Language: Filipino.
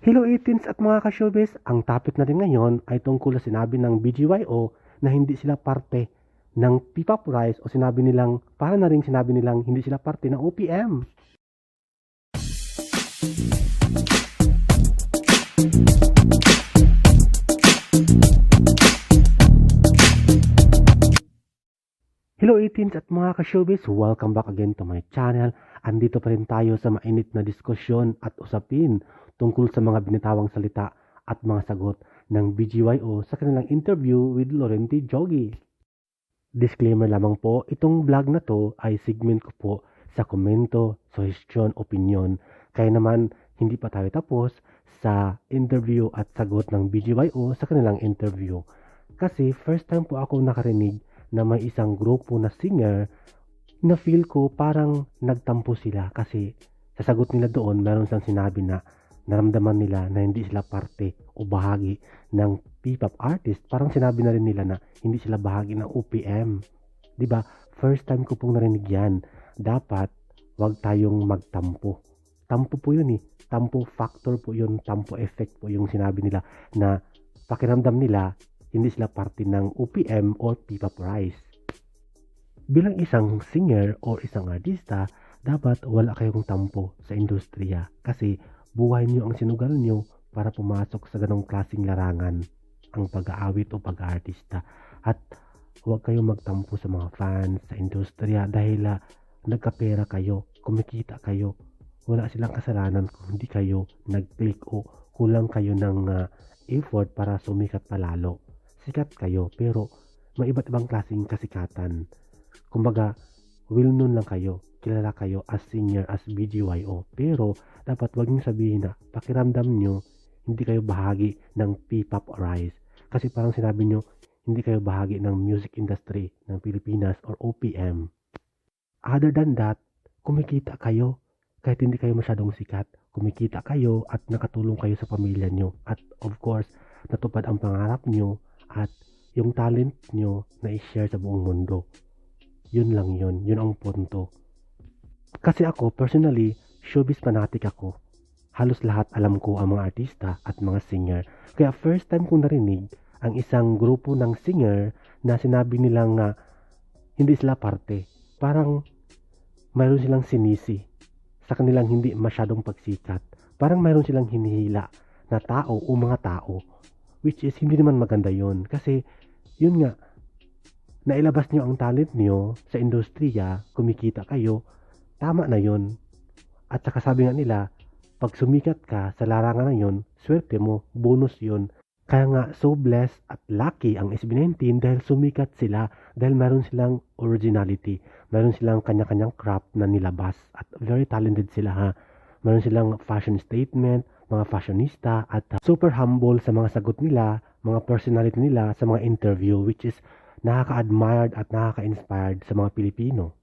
Hello 18s at mga ka-showbiz, ang topic natin ngayon ay tungkol sa sinabi ng BGYO na hindi sila parte ng P-Pop Rise o sinabi nilang, para na rin sinabi nilang hindi sila parte ng OPM. Hello 18s at mga ka-showbiz, welcome back again to my channel. Andito pa rin tayo sa mainit na diskusyon at usapin tungkol sa mga binitawang salita at mga sagot ng BGYO sa kanilang interview with Laurenti Jogi. Disclaimer lamang po, itong vlog na to ay segment ko po sa komento, suggestion, opinion. Kaya naman, hindi pa tayo tapos sa interview at sagot ng BGYO sa kanilang interview. Kasi first time po ako nakarinig na may isang grupo na singer na feel ko parang nagtampo sila kasi sa sagot nila doon meron silang sinabi na naramdaman nila na hindi sila parte o bahagi ng P-pop artist. Parang sinabi na rin nila na hindi sila bahagi ng OPM. 'Di ba? First time ko pong narinig 'yan. Dapat wag tayong magtampo. Tampo po 'yun eh. Tampo factor po 'yun, tampo effect po yung sinabi nila na pakiramdam nila hindi sila parte ng OPM or P-pop Rise. Bilang isang singer o isang artista, dapat wala kayong tampo sa industriya kasi buhay niyo ang sinugal niyo para pumasok sa ganong klaseng larangan, ang pag-aawit o pag-aartista. At huwag kayong magtampo sa mga fans, sa industriya dahil uh, nagkapera kayo, kumikita kayo. Wala silang kasalanan kung hindi kayo nag-click o kulang kayo ng uh, effort para sumikat palalo sikat kayo pero may iba't ibang klaseng kasikatan. Kumbaga, well known lang kayo, kilala kayo as senior, as BGYO. Pero, dapat wag niyo sabihin na pakiramdam niyo hindi kayo bahagi ng P-pop rise. Kasi parang sinabi niyo hindi kayo bahagi ng music industry ng Pilipinas or OPM. Other than that, kumikita kayo kahit hindi kayo masyadong sikat. Kumikita kayo at nakatulong kayo sa pamilya nyo. At of course, natupad ang pangarap nyo at yung talent nyo na i-share sa buong mundo. Yun lang yun. Yun ang punto. Kasi ako, personally, showbiz fanatic ako. Halos lahat alam ko ang mga artista at mga singer. Kaya first time kong narinig ang isang grupo ng singer na sinabi nilang uh, hindi sila parte. Parang mayroon silang sinisi sa kanilang hindi masyadong pagsikat. Parang mayroon silang hinihila na tao o mga tao Which is, hindi naman maganda yon Kasi, yun nga, nailabas nyo ang talent nyo sa industriya, kumikita kayo, tama na yon At saka sabi nga nila, pag sumikat ka sa larangan na yon swerte mo, bonus yon Kaya nga, so blessed at lucky ang SB19 dahil sumikat sila, dahil meron silang originality, meron silang kanya-kanyang craft na nilabas, at very talented sila ha. Meron silang fashion statement, mga fashionista at uh, super humble sa mga sagot nila, mga personality nila sa mga interview which is nakaka-admired at nakaka-inspired sa mga Pilipino.